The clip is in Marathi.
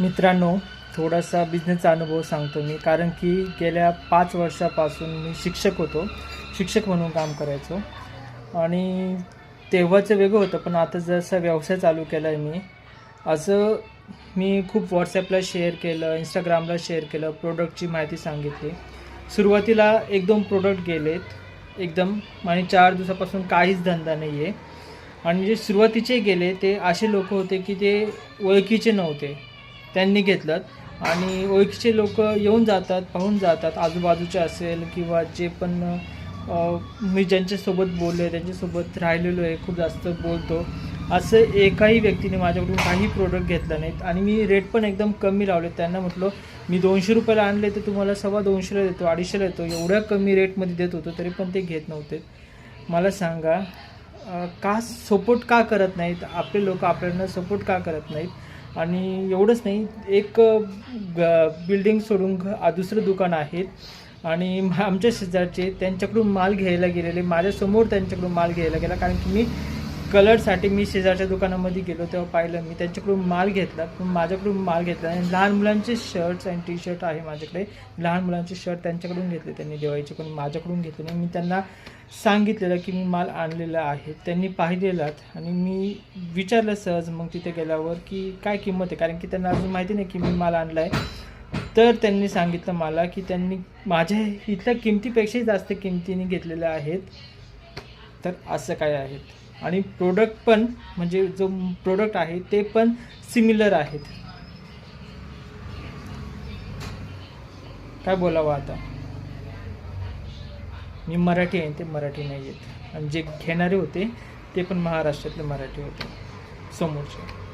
मित्रांनो थोडासा बिझनेसचा अनुभव सांगतो मी. कारण की गेल्या पाच वर्षापासून मी शिक्षक होतो. शिक्षक म्हणून काम करायचो. आणि तेव्हाचं वेगळं होतं पण आता जसा व्यवसाय चालू केला आहे मी असं मी खूप व्हॉट्सॲपला शेअर केलं इंस्टाग्रामला शेअर केलं प्रोडक्टची माहिती सांगितली. सुरुवातीला एक दोन प्रोडक्ट गेलेत एकदम. आणि चार दिवसापासून काहीच धंदा नाही आहे आणि जे सुरुवातीचे गेले ते असे लोक होते की ते ओळखीचे नव्हते. त्यांनी घेतलं आणि ओळखीचे लोक येऊन जातात पाहून जातात. आजूबाजूचे असेल किंवा जे पण मी ज्यांच्यासोबत बोललो त्यांच्यासोबत राहिलेलो आहे खूप जास्त बोलतो. असं एकाही व्यक्तीने माझ्याकडून काही प्रोडक्ट घेतला नाहीत. आणि मी रेट पण एकदम कमी लावले. त्यांना म्हटलं मी दोनशे रुपयाला आणले तर तुम्हाला सव्वा दोनशेला देतो अडीचशेला देतो. एवढ्या कमी रेटमध्ये देत होतो तरी पण ते घेत नव्हते. मला सांगा का सपोर्ट का करत नाहीत? आपले लोक आपल्याला सपोर्ट का करत नाहीत? आणि एवढंच नाही एक बिल्डिंग सोडून घ- दुसरं दुकान आहेत आणि आमच्या शेजारचे त्यांच्याकडून माल घ्यायला गेलेले माझ्यासमोर त्यांच्याकडून माल घ्यायला गेला. कारण की मी कलरसाठी मी शेजारच्या दुकानामध्ये गेलो तेव्हा पाहिलं मी त्यांच्याकडून माल घेतला. पण माझ्याकडून माल घेतला आणि लहान मुलांचे शर्ट्स आणि टी शर्ट आहे माझ्याकडे. लहान मुलांचे शर्ट त्यांच्याकडून घेतले त्यांनी दिवाळीचे पण माझ्याकडून घेतले मी त्यांना सांगितलेलं की मी माल आणलेला आहे त्यांनी पाहिलेलात आणि मी विचारलं सहज मग तिथे गेल्यावर की काय किंमत आहे? कारण की त्यांना अजून माहिती नाही की मी माल आणला आहे. तर त्यांनी सांगितलं मला की त्यांनी माझ्या इथल्या किमतीपेक्षाही जास्त किमतीने घेतलेल्या आहेत. तर असं काय आहेत? आणि प्रोडक्ट पण म्हणजे जो प्रोडक्ट आहे ते पण सिमिलर आहेत. काय बोलावं आता? मी मराठी आहे ते मराठी नाही आहेत. आणि जे घेणारे होते ते पण महाराष्ट्रातले मराठी होते समोरचे.